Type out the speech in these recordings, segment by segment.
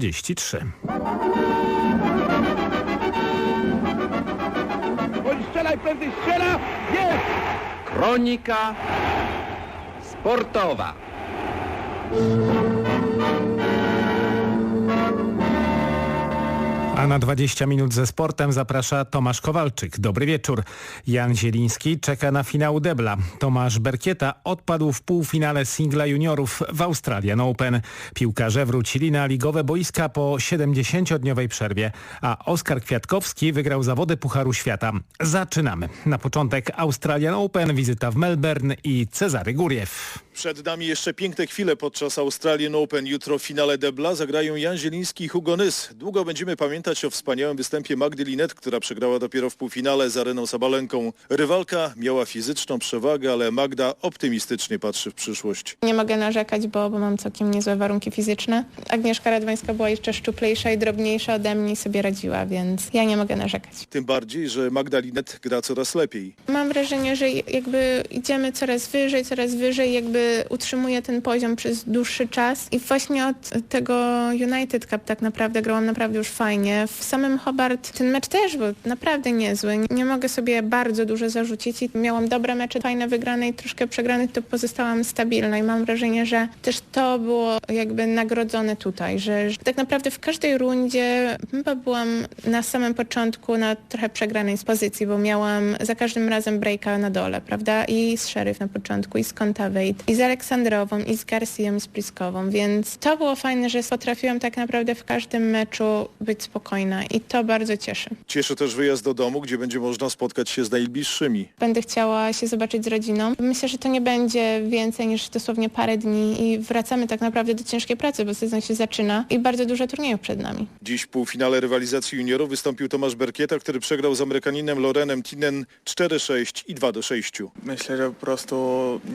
33. Bądź strzelaj prędzej, strzela! Jest! Kronika sportowa. Na 20 minut ze sportem zaprasza Tomasz Kowalczyk. Dobry wieczór. Jan Zieliński czeka na finał debla. Tomasz Berkieta odpadł w półfinale singla juniorów w Australian Open. Piłkarze wrócili na ligowe boiska po 70-dniowej przerwie, a Oskar Kwiatkowski wygrał zawody Pucharu Świata. Zaczynamy. Na początek Australian Open, wizyta w Melbourne i Cezary Góriew. Przed nami jeszcze piękne chwile podczas Australian Open. Jutro w finale debla zagrają Jan Zieliński i Hugo Nys. Długo będziemy pamiętać o wspaniałym występie Magdy Linet, która przegrała dopiero w półfinale z Areną Sabalenką. Rywalka miała fizyczną przewagę, ale Magda optymistycznie patrzy w przyszłość. Nie mogę narzekać, bo, bo mam całkiem niezłe warunki fizyczne. Agnieszka Radwańska była jeszcze szczuplejsza i drobniejsza ode mnie i sobie radziła, więc ja nie mogę narzekać. Tym bardziej, że Magda Linet gra coraz lepiej. Mam wrażenie, że jakby idziemy coraz wyżej, coraz wyżej, jakby utrzymuję ten poziom przez dłuższy czas i właśnie od tego United Cup tak naprawdę grałam naprawdę już fajnie. W samym Hobart ten mecz też był naprawdę niezły. Nie mogę sobie bardzo dużo zarzucić i miałam dobre mecze, fajne wygrane i troszkę przegrane, to pozostałam stabilna i mam wrażenie, że też to było jakby nagrodzone tutaj, że, że tak naprawdę w każdej rundzie chyba byłam na samym początku na trochę przegranej pozycji, bo miałam za każdym razem breaka na dole, prawda? I z Sheriff na początku, i z Contavate, i z Aleksandrową, i z Garcją, i z Pliskową, więc to było fajne, że potrafiłam tak naprawdę w każdym meczu być spokojna i to bardzo cieszy. Cieszy też wyjazd do domu, gdzie będzie można spotkać się z najbliższymi. Będę chciała się zobaczyć z rodziną. Myślę, że to nie będzie więcej niż dosłownie parę dni i wracamy tak naprawdę do ciężkiej pracy, bo sezon się zaczyna i bardzo dużo turniejów przed nami. Dziś w półfinale rywalizacji juniorów wystąpił Tomasz Berkieta, który przegrał z Amerykaninem Lorenem Tinen 4-6 i 2-6. Myślę, że po prostu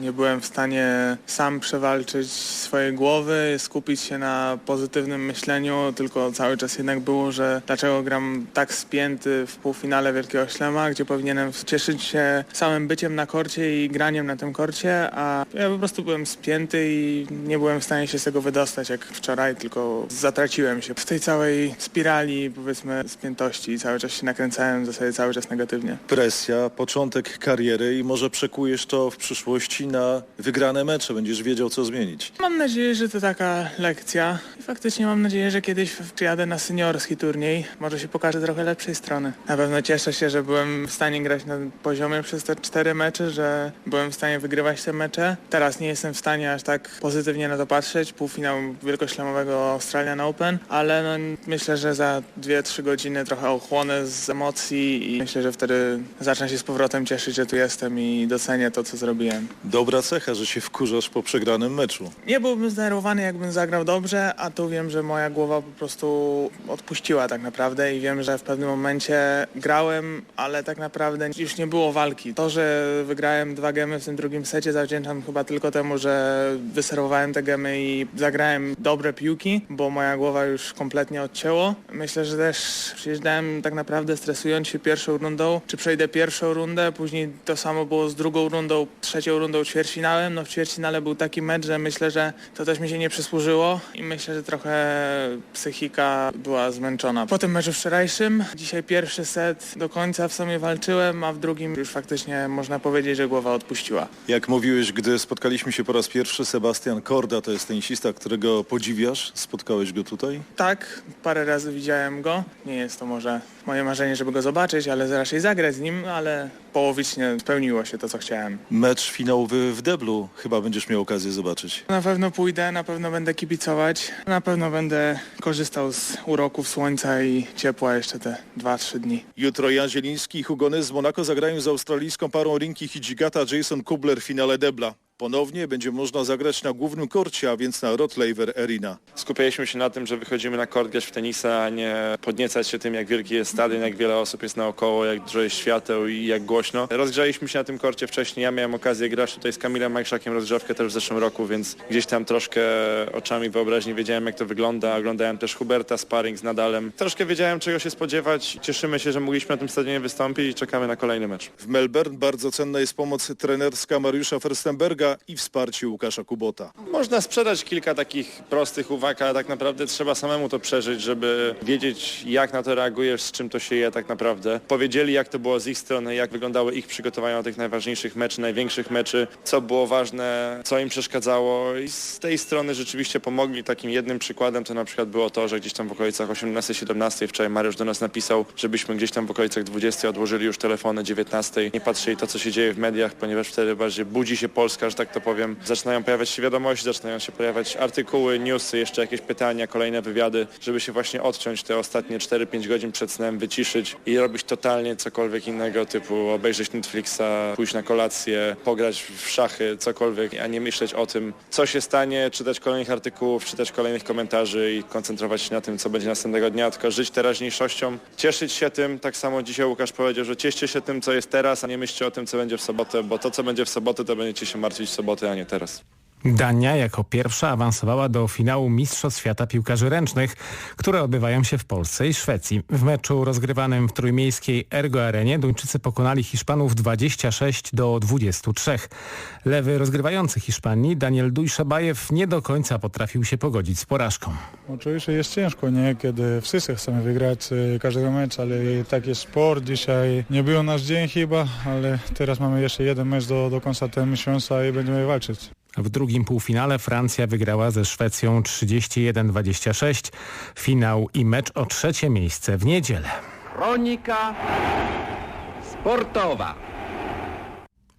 nie byłem w stanie sam przewalczyć swojej głowy, skupić się na pozytywnym myśleniu, tylko cały czas jednak było, że dlaczego gram tak spięty w półfinale Wielkiego Ślema, gdzie powinienem cieszyć się samym byciem na korcie i graniem na tym korcie, a ja po prostu byłem spięty i nie byłem w stanie się z tego wydostać jak wczoraj, tylko zatraciłem się w tej całej spirali powiedzmy spiętości i cały czas się nakręcałem w zasadzie cały czas negatywnie. Presja, początek kariery i może przekujesz to w przyszłości na wygrane mecze. Będziesz wiedział, co zmienić. Mam nadzieję, że to taka lekcja i faktycznie mam nadzieję, że kiedyś przyjadę na seniorski turniej. Może się pokażę trochę lepszej strony. Na pewno cieszę się, że byłem w stanie grać na poziomie przez te cztery mecze, że byłem w stanie wygrywać te mecze. Teraz nie jestem w stanie aż tak pozytywnie na to patrzeć. Półfinał wielkoślamowego Australian Open, ale no, myślę, że za dwie, trzy godziny trochę ochłonę z emocji i myślę, że wtedy zacznę się z powrotem cieszyć, że tu jestem i docenię to, co zrobiłem. Dobra cecha, że się wkurzasz po przegranym meczu. Nie byłbym zdenerwowany, jakbym zagrał dobrze, a tu wiem, że moja głowa po prostu odpuściła tak naprawdę i wiem, że w pewnym momencie grałem, ale tak naprawdę już nie było walki. To, że wygrałem dwa gemy w tym drugim secie zawdzięczam chyba tylko temu, że wyserwowałem te gemy i zagrałem dobre piłki, bo moja głowa już kompletnie odcięło. Myślę, że też przyjeżdżałem tak naprawdę stresując się pierwszą rundą, czy przejdę pierwszą rundę, później to samo było z drugą rundą, trzecią rundą ćwierćfinałem. No ćwierćfinale był taki mecz, że myślę, że to też mi się nie przysłużyło i myślę, że trochę psychika była zmęczona. Po tym meczu wczorajszym, dzisiaj pierwszy set do końca w sumie walczyłem, a w drugim już faktycznie można powiedzieć, że głowa odpuściła. Jak mówiłeś, gdy spotkaliśmy się po raz pierwszy, Sebastian Korda to jest tenisista, którego podziwiasz. Spotkałeś go tutaj? Tak, parę razy widziałem go. Nie jest to może moje marzenie, żeby go zobaczyć, ale raczej zagrać z nim, ale połowicznie spełniło się to, co chciałem. Mecz finałowy w deblu chyba będziesz miał okazję zobaczyć. Na pewno pójdę, na pewno będę kibicować, na pewno będę korzystał z uroków słońca i ciepła jeszcze te 2-3 dni. Jutro Jan Zieliński i Hugo Nys z Monako zagrają z australijską parą Rinki Hijikata Jason Kubler w finale debla. Ponownie będzie można zagrać na głównym korcie, a więc na Rotlaver Arena. Skupialiśmy się na tym, że wychodzimy na kort grać w tenisa, a nie podniecać się tym, jak wielki jest stadion, jak wiele osób jest naokoło, jak dużo jest świateł i jak głośno. Rozgrzaliśmy się na tym korcie wcześniej. Ja miałem okazję grać tutaj z Kamilem Majszakiem rozgrzewkę też w zeszłym roku, więc gdzieś tam troszkę oczami wyobraźni wiedziałem, jak to wygląda. Oglądałem też Huberta sparring z Nadalem. Troszkę wiedziałem, czego się spodziewać. Cieszymy się, że mogliśmy na tym stadionie wystąpić i czekamy na kolejny mecz. W Melbourne bardzo cenna jest pomoc trenerska Mariusza Verstenberga. I wsparcie Łukasza Kubota. Można sprzedać kilka takich prostych uwag, ale tak naprawdę trzeba samemu to przeżyć, żeby wiedzieć jak na to reagujesz, z czym to się je tak naprawdę. Powiedzieli jak to było z ich strony, jak wyglądały ich przygotowania do tych najważniejszych meczy, największych meczy, co było ważne, co im przeszkadzało i z tej strony rzeczywiście pomogli. Takim jednym przykładem to na przykład było to, że gdzieś tam w okolicach 18-17 wczoraj Mariusz do nas napisał, żebyśmy gdzieś tam w okolicach 20 odłożyli już telefony 19, nie patrzyli to co się dzieje w mediach, ponieważ wtedy bardziej budzi się Polska, że tak to powiem. Zaczynają pojawiać się wiadomości, zaczynają się pojawiać artykuły, newsy, jeszcze jakieś pytania, kolejne wywiady, żeby się właśnie odciąć te ostatnie 4-5 godzin przed snem, wyciszyć i robić totalnie cokolwiek innego, typu obejrzeć Netflixa, pójść na kolację, pograć w szachy, cokolwiek, a nie myśleć o tym, co się stanie, czytać kolejnych artykułów, czytać kolejnych komentarzy i koncentrować się na tym, co będzie następnego dnia, tylko żyć teraźniejszością, cieszyć się tym, tak samo dzisiaj Łukasz powiedział, że cieszcie się tym, co jest teraz, a nie myślcie o tym, co będzie w sobotę, bo to, co będzie w sobotę, to będziecie się martwić w sobotę, a nie teraz. Dania jako pierwsza awansowała do finału Mistrzostw Świata Piłkarzy Ręcznych, które odbywają się w Polsce i Szwecji. W meczu rozgrywanym w trójmiejskiej Ergo Arenie Duńczycy pokonali Hiszpanów 26 do 23. Lewy rozgrywający Hiszpanii Daniel Dujszebajew nie do końca potrafił się pogodzić z porażką. Oczywiście jest ciężko, nie? Kiedy wszyscy chcemy wygrać e, każdego meczu, ale tak jest sport. Dzisiaj nie był nasz dzień chyba, ale teraz mamy jeszcze jeden mecz do, do końca tego miesiąca i będziemy walczyć. W drugim półfinale Francja wygrała ze Szwecją 31-26. Finał i mecz o trzecie miejsce w niedzielę. Kronika sportowa.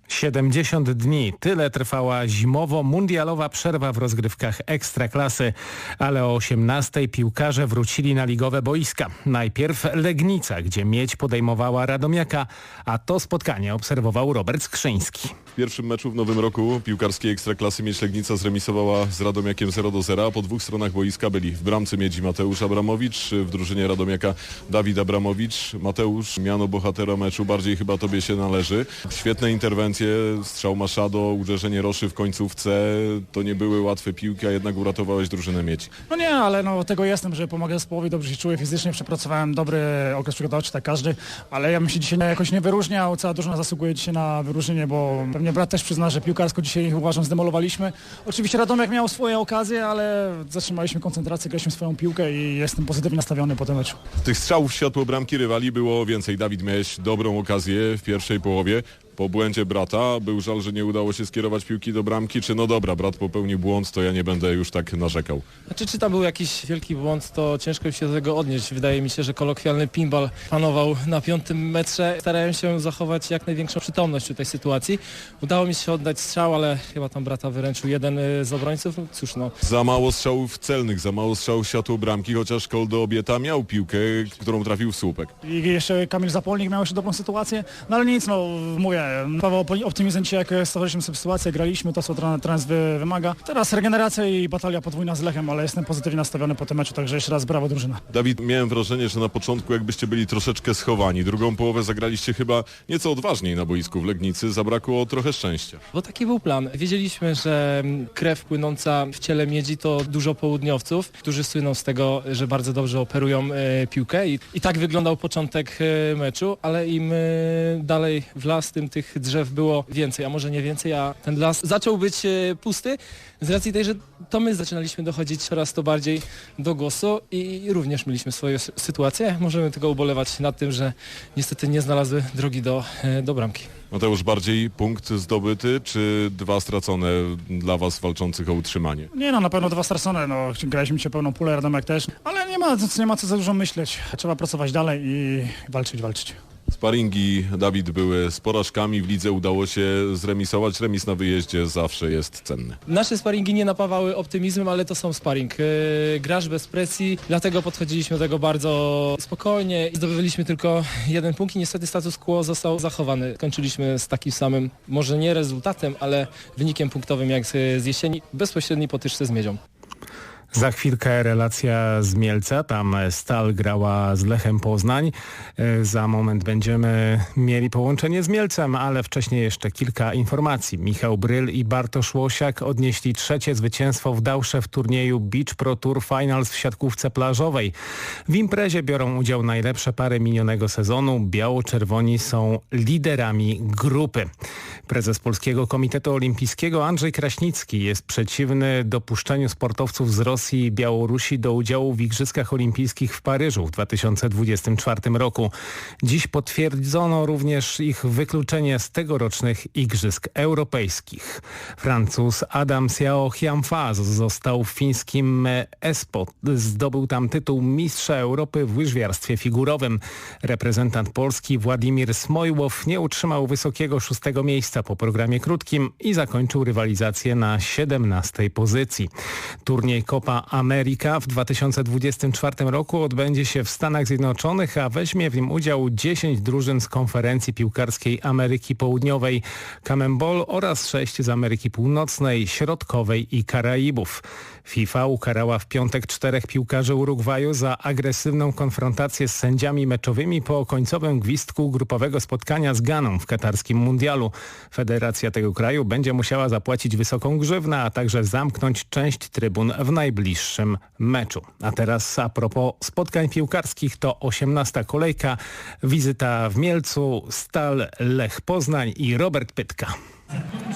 70 dni. Tyle trwała zimowo-mundialowa przerwa w rozgrywkach Ekstraklasy, ale o 18 piłkarze wrócili na ligowe boiska. Najpierw Legnica, gdzie Miedź podejmowała Radomiaka, a to spotkanie obserwował Robert Skrzyński. W pierwszym meczu w nowym roku piłkarskiej Ekstraklasy Miedź Legnica zremisowała z Radomiakiem 0 do 0, a po dwóch stronach boiska byli w bramce Miedzi Mateusz Abramowicz, w drużynie Radomiaka Dawid Abramowicz. Mateusz, miano bohatera meczu, bardziej chyba tobie się należy. Świetne interwencje, strzał Maszado, uderzenie Roszy w końcówce, to nie były łatwe piłki, a jednak uratowałeś drużynę Miedzi. No nie, ale no tego jestem, że pomagę zespołowi, dobrze się czuję fizycznie, przepracowałem dobry okres przygotowawczy, tak każdy, ale ja bym się dzisiaj jakoś nie wyróżniał, cała drużyna zasługuje dzisiaj na wyróżnienie, bo pewnie brat też przyzna, że piłkarsko dzisiaj uważam zdemolowaliśmy. Oczywiście Radomiak miał swoje okazje, ale zatrzymaliśmy koncentrację, graliśmy swoją piłkę i jestem pozytywnie nastawiony po tym meczu. Tych strzałów w światło bramki rywali było więcej. Dawid miałeś dobrą okazję w pierwszej połowie. Po błędzie brata był żal, że nie udało się skierować piłki do bramki, czy no dobra, brat popełnił błąd, to ja nie będę już tak narzekał. Znaczy, czy tam był jakiś wielki błąd, to ciężko się do tego odnieść. Wydaje mi się, że kolokwialny pinball panował na piątym metrze. Starałem się zachować jak największą przytomność w tej sytuacji. Udało mi się oddać strzał, ale chyba tam brata wyręczył jeden y, z obrońców. No, Cóż no, Za mało strzałów celnych, za mało strzałów światło bramki, chociaż Koldo Obieta miał piłkę, którą trafił w słupek. I jeszcze Kamil Zapolnik miał jeszcze dobrą sytuację, no ale nic, no mówię, Paweł optymizm dzisiaj, jak stworzyliśmy sobie sytuację, graliśmy to, co trans wy, wymaga. Teraz regeneracja i batalia podwójna z Lechem, ale jestem pozytywnie nastawiony po tym meczu, także jeszcze raz brawo drużyna. Dawid, miałem wrażenie, że na początku jakbyście byli troszeczkę schowani. Drugą połowę zagraliście chyba nieco odważniej na boisku w Legnicy, zabrakło trochę szczęścia. bo taki był plan. Wiedzieliśmy, że krew płynąca w ciele miedzi to dużo południowców, którzy słyną z tego, że bardzo dobrze operują e, piłkę i, i tak wyglądał początek e, meczu, ale im e, dalej w las, tym tych drzew było więcej, a może nie więcej, a ten las zaczął być e, pusty z racji tej, że to my zaczynaliśmy dochodzić coraz to bardziej do głosu i również mieliśmy swoje sytuacje. Możemy tylko ubolewać nad tym, że niestety nie znalazły drogi do, e, do bramki. Mateusz, bardziej punkt zdobyty, czy dwa stracone dla was walczących o utrzymanie? Nie no, na pewno dwa stracone, no graliśmy się pełną pulę, Radomiak też, ale nie ma, nie ma co za dużo myśleć. Trzeba pracować dalej i walczyć, walczyć. Sparingi, Dawid, były z porażkami. W lidze udało się zremisować. Remis na wyjeździe zawsze jest cenny. Nasze sparingi nie napawały optymizmem, ale to są sparing. Yy, Grasz bez presji, dlatego podchodziliśmy do tego bardzo spokojnie i zdobywaliśmy tylko jeden punkt i niestety status quo został zachowany. Kończyliśmy z takim samym, może nie rezultatem, ale wynikiem punktowym jak z, z jesieni, bezpośredni potyczce z Miedzią. Za chwilkę relacja z Mielca, tam Stal grała z Lechem Poznań. E, Za moment będziemy mieli połączenie z Mielcem, ale wcześniej jeszcze kilka informacji. Michał Bryl i Bartosz Łosiak odnieśli trzecie zwycięstwo w Dałsze w turnieju Beach Pro Tour Finals w siatkówce plażowej. W imprezie biorą udział najlepsze pary minionego sezonu. Biało-czerwoni są liderami grupy. Prezes Polskiego Komitetu Olimpijskiego Andrzej Kraśnicki jest przeciwny dopuszczeniu sportowców z Rosji i Białorusi do udziału w Igrzyskach Olimpijskich w Paryżu w 2024 roku. Dziś potwierdzono również ich wykluczenie z tegorocznych Igrzysk Europejskich. Francuz Adam Xiao Hianfa został w fińskim Espoo. Zdobył tam tytuł Mistrza Europy w łyżwiarstwie figurowym. Reprezentant Polski Władimir Smojłow nie utrzymał wysokiego szóstego miejsca po programie krótkim i zakończył rywalizację na 17 pozycji. Turniej Copa America w 2024 roku odbędzie się w Stanach Zjednoczonych, a weźmie w nim udział 10 drużyn z konferencji piłkarskiej Ameryki Południowej, Camembol oraz 6 z Ameryki Północnej, Środkowej i Karaibów. FIFA ukarała w piątek czterech piłkarzy Urugwaju za agresywną konfrontację z sędziami meczowymi po końcowym gwizdku grupowego spotkania z Ganą w katarskim mundialu. Federacja tego kraju będzie musiała zapłacić wysoką grzywnę, a także zamknąć część trybun w najbliższym meczu. A teraz a propos spotkań piłkarskich to 18 kolejka, wizyta w Mielcu, Stal, Lech Poznań i Robert Pytka.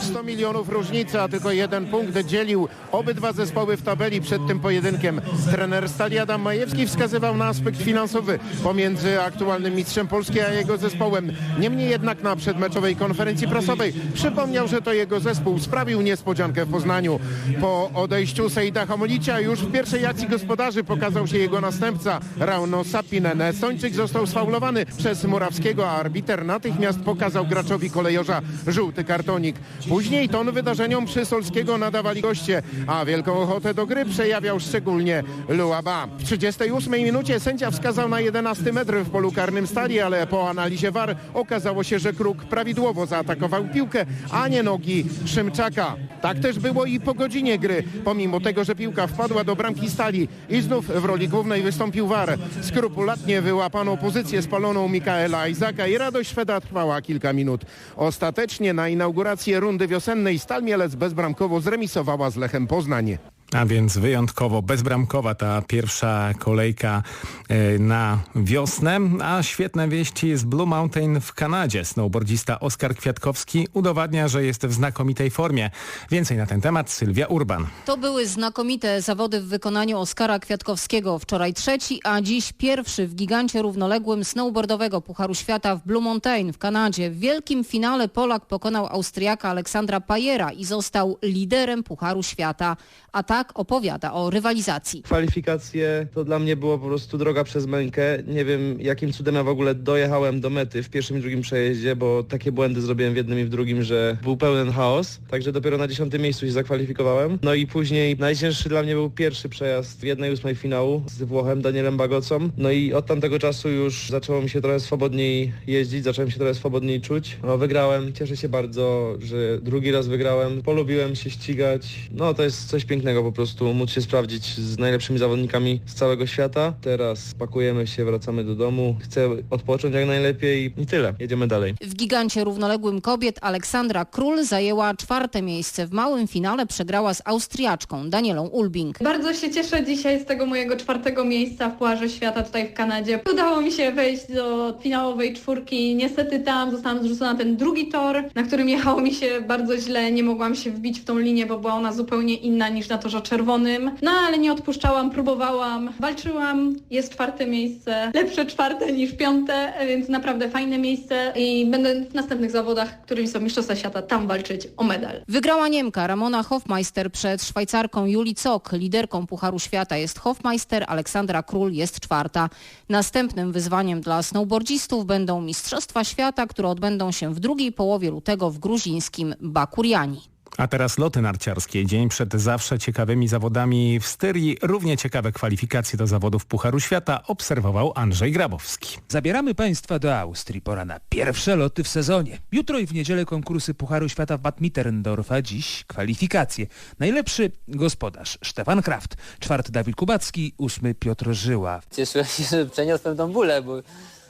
100 milionów różnicy, a tylko jeden punkt dzielił obydwa zespoły w tabeli przed tym pojedynkiem. Trener Stali Adam Majewski wskazywał na aspekt finansowy pomiędzy aktualnym mistrzem Polski a jego zespołem. Niemniej jednak na przedmeczowej konferencji prasowej przypomniał, że to jego zespół sprawił niespodziankę w Poznaniu. Po odejściu Seida Hamolicia już w pierwszej akcji gospodarzy pokazał się jego następca Rauno Sapinen. Estończyk został sfaulowany przez Murawskiego, a arbiter natychmiast pokazał graczowi kolejorza żółty kartonik. Później ton wydarzeniom przy Solskiego nadawali goście, a wielką ochotę do gry przejawiał szczególnie Luaba. W 38 minucie sędzia wskazał na 11 metr w polu karnym stali, ale po analizie VAR okazało się, że Kruk prawidłowo zaatakował piłkę, a nie nogi Szymczaka. Tak też było i po godzinie gry, pomimo tego, że piłka wpadła do bramki stali i znów w roli głównej wystąpił VAR. Skrupulatnie wyłapano pozycję spaloną Mikaela Izaka i radość Szweda trwała kilka minut. Ostatecznie na inaugurację rundy wiosennej Stal Mielec bezbramkowo zremisowała z Lechem Poznań. A więc wyjątkowo bezbramkowa ta pierwsza kolejka e, na wiosnę, a świetne wieści z Blue Mountain w Kanadzie. Snowboardzista Oskar Kwiatkowski udowadnia, że jest w znakomitej formie. Więcej na ten temat Sylwia Urban. To były znakomite zawody w wykonaniu Oskara Kwiatkowskiego. Wczoraj trzeci, a dziś pierwszy w gigancie równoległym snowboardowego Pucharu Świata w Blue Mountain w Kanadzie. W wielkim finale Polak pokonał Austriaka Aleksandra Pajera i został liderem Pucharu Świata. A tak opowiada o rywalizacji. Kwalifikacje to dla mnie było po prostu droga przez mękę. Nie wiem jakim cudem ja w ogóle dojechałem do mety w pierwszym i drugim przejeździe, bo takie błędy zrobiłem w jednym i w drugim, że był pełen chaos. Także dopiero na dziesiątym miejscu się zakwalifikowałem. No i później najcięższy dla mnie był pierwszy przejazd w jednej ósmej finału z Włochem Danielem Bagocą. No i od tamtego czasu już zaczęło mi się trochę swobodniej jeździć, zacząłem się trochę swobodniej czuć. No wygrałem, cieszę się bardzo, że drugi raz wygrałem. Polubiłem się ścigać. No to jest coś pięknego po prostu, móc się sprawdzić z najlepszymi zawodnikami z całego świata. Teraz pakujemy się, wracamy do domu. Chcę odpocząć jak najlepiej i tyle. Jedziemy dalej. W gigancie równoległym kobiet Aleksandra Król zajęła czwarte miejsce. W małym finale przegrała z Austriaczką Danielą Ulbing. Bardzo się cieszę dzisiaj z tego mojego czwartego miejsca w Pucharze Świata tutaj w Kanadzie. Udało mi się wejść do finałowej czwórki. Niestety tam zostałam zrzucona na ten drugi tor, na którym jechało mi się bardzo źle. Nie mogłam się wbić w tą linię, bo była ona zupełnie inna niż na torze czerwonym. No ale nie odpuszczałam, próbowałam, walczyłam. Jest czwarte miejsce, lepsze czwarte niż piąte, więc naprawdę fajne miejsce i będę w następnych zawodach, którymi są Mistrzostwa Świata, tam walczyć o medal. Wygrała Niemka Ramona Hofmeister przed Szwajcarką Juli Cok. Liderką Pucharu Świata jest Hofmeister, Aleksandra Król jest czwarta. Następnym wyzwaniem dla snowboardzistów będą Mistrzostwa Świata, które odbędą się w drugiej połowie lutego w gruzińskim Bakuriani. A teraz loty narciarskie. Dzień przed zawsze ciekawymi zawodami w Styrii. Równie ciekawe kwalifikacje do zawodów Pucharu Świata obserwował Andrzej Grabowski. Zabieramy Państwa do Austrii. Pora na pierwsze loty w sezonie. Jutro i w niedzielę konkursy Pucharu Świata w Bad Mitterndorf, a dziś kwalifikacje. Najlepszy gospodarz Stefan Kraft, czwarty Dawid Kubacki, ósmy Piotr Żyła. Cieszyłem się, że przeniosłem tą bulę, bo,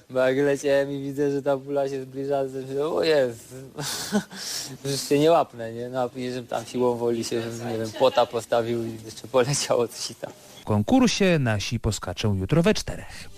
bo jak leciałem i widzę, że ta bula się zbliża, to myślę, o jest, już się nie łapnę, nie? No a później, że tam siłą woli się, nie wiem, płota postawił i jeszcze poleciało coś i tam. W konkursie nasi poskaczą jutro we czterech.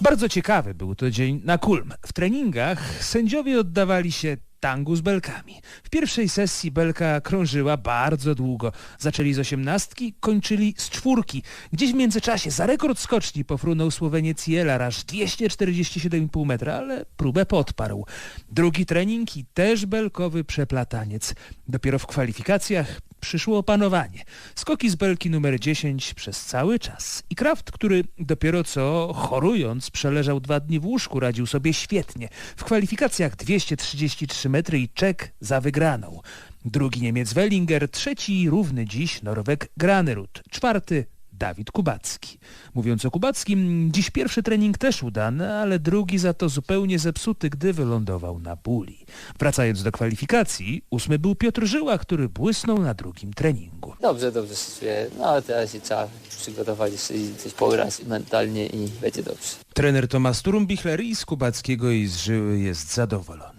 Bardzo ciekawy był to dzień na Kulm. W treningach sędziowie oddawali się tangu z belkami. W pierwszej sesji belka krążyła bardzo długo. Zaczęli z osiemnastki, kończyli z czwórki. Gdzieś w międzyczasie za rekord skoczni pofrunął Słoweniec Jelar aż 247,5 metra, ale próbę podparł. Drugi trening i też belkowy przeplataniec. Dopiero w kwalifikacjach przyszło opanowanie. Skoki z belki numer 10 przez cały czas. I Kraft, który dopiero co chorując przeleżał dwa dni w łóżku, radził sobie świetnie. W kwalifikacjach 233 metry i czek za wygraną. Drugi Niemiec Wellinger, trzeci równy dziś Norweg Granerud, czwarty Dawid Kubacki. Mówiąc o Kubackim, dziś pierwszy trening też udany, ale drugi za to zupełnie zepsuty, gdy wylądował na buli. Wracając do kwalifikacji, ósmy był Piotr Żyła, który błysnął na drugim treningu. Dobrze, dobrze się no ale teraz się trzeba przygotować i coś pograć mentalnie i będzie dobrze. Trener Tomasz Turumbichler i z Kubackiego i z Żyły jest zadowolony.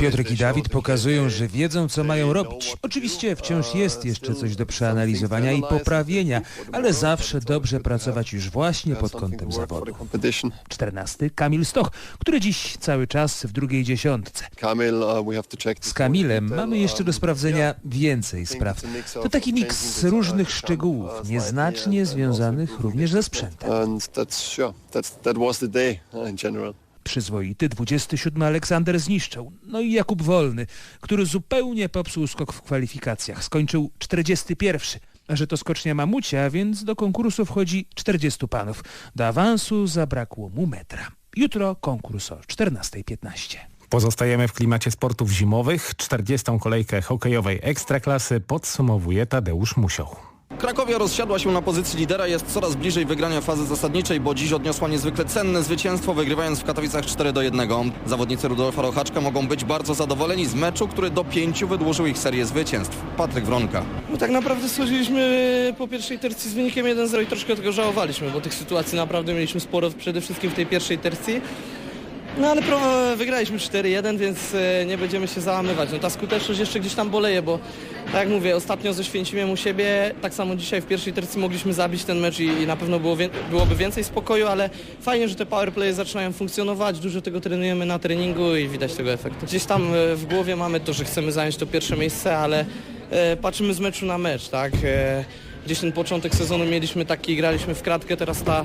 Piotrek i Dawid pokazują, że wiedzą, co mają robić. Oczywiście wciąż jest jeszcze coś do przeanalizowania i poprawienia, ale zawsze dobrze pracować już właśnie pod kątem zawodu. 14. Kamil Stoch, który dziś cały czas w drugiej dziesiątce. Z Kamilem mamy jeszcze do sprawdzenia więcej spraw. To taki miks różnych szczegółów, nieznacznie związanych również ze sprzętem. Przyzwoity 27 Aleksander zniszczał. No i Jakub Wolny, który zupełnie popsuł skok w kwalifikacjach. Skończył 41. Że to skocznia mamucia, więc do konkursu wchodzi 40 panów. Do awansu zabrakło mu metra. Jutro konkurs o 14.15. Pozostajemy w klimacie sportów zimowych. 40. kolejkę hokejowej Ekstraklasy podsumowuje Tadeusz Musioł. Krakowia rozsiadła się na pozycji lidera, jest coraz bliżej wygrania fazy zasadniczej, bo dziś odniosła niezwykle cenne zwycięstwo, wygrywając w Katowicach 4 do 1. Zawodnicy Rudolfa Rochaczka mogą być bardzo zadowoleni z meczu, który do pięciu wydłużył ich serię zwycięstw. Patryk Wronka. No tak naprawdę schodziliśmy po pierwszej tercji z wynikiem 1-0 i troszkę tego żałowaliśmy, bo tych sytuacji naprawdę mieliśmy sporo, przede wszystkim w tej pierwszej tercji. No ale wygraliśmy 4-1, więc e, nie będziemy się załamywać. No ta skuteczność jeszcze gdzieś tam boleje, bo tak jak mówię, ostatnio ze Święcimiem u siebie, tak samo dzisiaj w pierwszej tercji mogliśmy zabić ten mecz i, i na pewno było, byłoby więcej spokoju, ale fajnie, że te powerplaye zaczynają funkcjonować, dużo tego trenujemy na treningu i widać tego efektu. Gdzieś tam e, w głowie mamy to, że chcemy zająć to pierwsze miejsce, ale e, patrzymy z meczu na mecz, tak? E, gdzieś ten początek sezonu mieliśmy taki, graliśmy w kratkę, teraz ta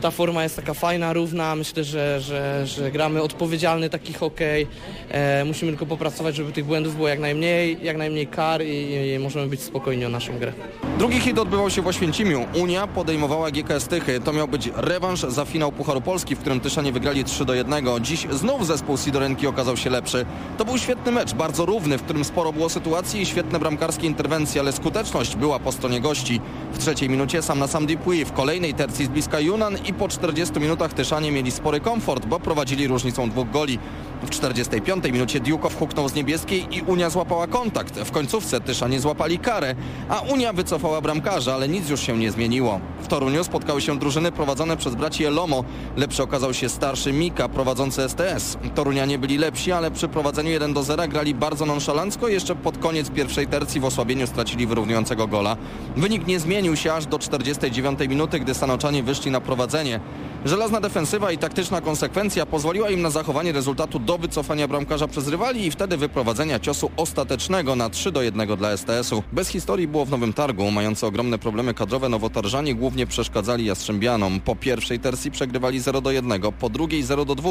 ta forma jest taka fajna, równa. Myślę, że, że, że gramy odpowiedzialny taki hokej. E, musimy tylko popracować, żeby tych błędów było jak najmniej, jak najmniej kar i, i możemy być spokojni o naszą grę. Drugi hit odbywał się w Oświęcimiu. Unia podejmowała GKS Tychy. To miał być rewanż za finał Pucharu Polski, w którym Tyszanie wygrali 3 do 1. Dziś znów zespół Sidorenki okazał się lepszy. To był świetny mecz, bardzo równy, w którym sporo było sytuacji i świetne bramkarskie interwencje, ale skuteczność była po stronie gości. W trzeciej minucie sam na sam Dupuy, w kolejnej tercji z bliska Junan i po 40 minutach Tyszanie mieli spory komfort, bo prowadzili różnicą dwóch goli. W 45 minucie Diukow huknął z niebieskiej i Unia złapała kontakt. W końcówce Tyszanie złapali karę, a Unia wycofała bramkarza, ale nic już się nie zmieniło. W Toruniu spotkały się drużyny prowadzone przez braci Elomo. Lepszy okazał się starszy Mika prowadzący STS. Torunianie byli lepsi, ale przy prowadzeniu 1 do 0 grali bardzo nonszalancko jeszcze pod koniec pierwszej tercji w osłabieniu stracili wyrównującego gola. Wynik nie zmienił się aż do 49 minuty, gdy Sanoczanie wyszli na prowadzenie. Żelazna defensywa i taktyczna konsekwencja pozwoliła im na zachowanie rezultatu do wycofania bramkarza przez rywali i wtedy wyprowadzenia ciosu ostatecznego na 3 do 1 dla STS-u. Bez historii było w Nowym Targu. Mający ogromne problemy kadrowe nowotarżanie głównie przeszkadzali Jastrzębianom. Po pierwszej tercji przegrywali 0 do 1, po drugiej 0 do 2.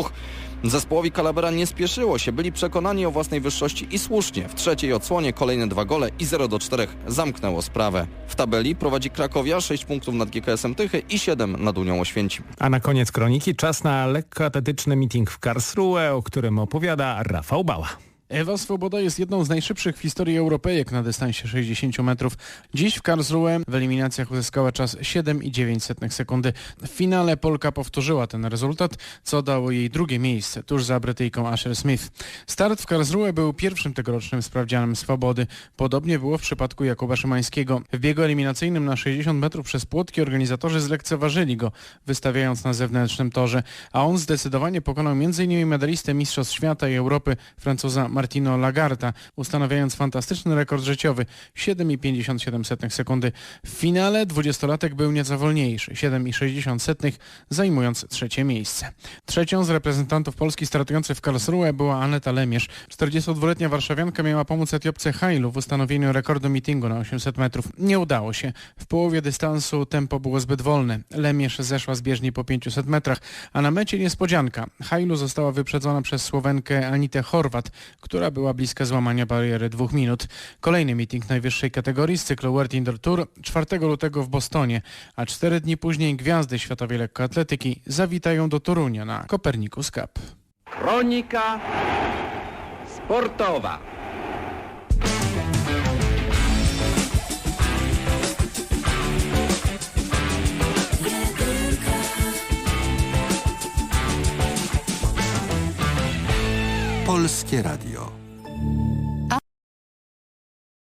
Zespołowi Kalabera nie spieszyło się, byli przekonani o własnej wyższości i słusznie. W trzeciej odsłonie kolejne dwa gole i 0 do 4 zamknęło sprawę. W tabeli prowadzi Krakowia 6 punktów nad GKS-em Tychy i 7 nad Unią Oświęcim. Na koniec kroniki czas na lekkoatletyczny meeting w Karlsruhe, o którym opowiada Rafał Bała. Ewa Swoboda jest jedną z najszybszych w historii Europejek na dystansie 60 metrów. Dziś w Karlsruhe w eliminacjach uzyskała czas 7,9 sekundy. W finale Polka powtórzyła ten rezultat, co dało jej drugie miejsce, tuż za Brytyjką Asher Smith. Start w Karlsruhe był pierwszym tegorocznym sprawdzianem Swobody. Podobnie było w przypadku Jakuba Szymańskiego. W biegu eliminacyjnym na 60 metrów przez płotki organizatorzy zlekceważyli go, wystawiając na zewnętrznym torze, a on zdecydowanie pokonał m.in. medalistę Mistrzostw Świata i Europy, Francuza Martino Lagarta, ustanawiając fantastyczny rekord życiowy 7,57 sekundy. W finale dwudziestolatek był nieco wolniejszy, 7,60, zajmując trzecie miejsce. Trzecią z reprezentantów Polski startujących w Karlsruhe była Aneta Lemierz. 42-letnia warszawianka miała pomóc Etiopce Hailu w ustanowieniu rekordu meetingu na 800 metrów. Nie udało się. W połowie dystansu tempo było zbyt wolne. Lemierz zeszła z bieżni po 500 metrach, a na mecie niespodzianka. Hailu została wyprzedzona przez Słowenkę Anitę Horvat, która była bliska złamania bariery dwóch minut. Kolejny meeting najwyższej kategorii z cyklu World Indoor Tour 4 lutego w Bostonie, a cztery dni później gwiazdy światowej lekkoatletyki zawitają do Torunia na Copernicus Cup. Kronika sportowa. Polskie Radio.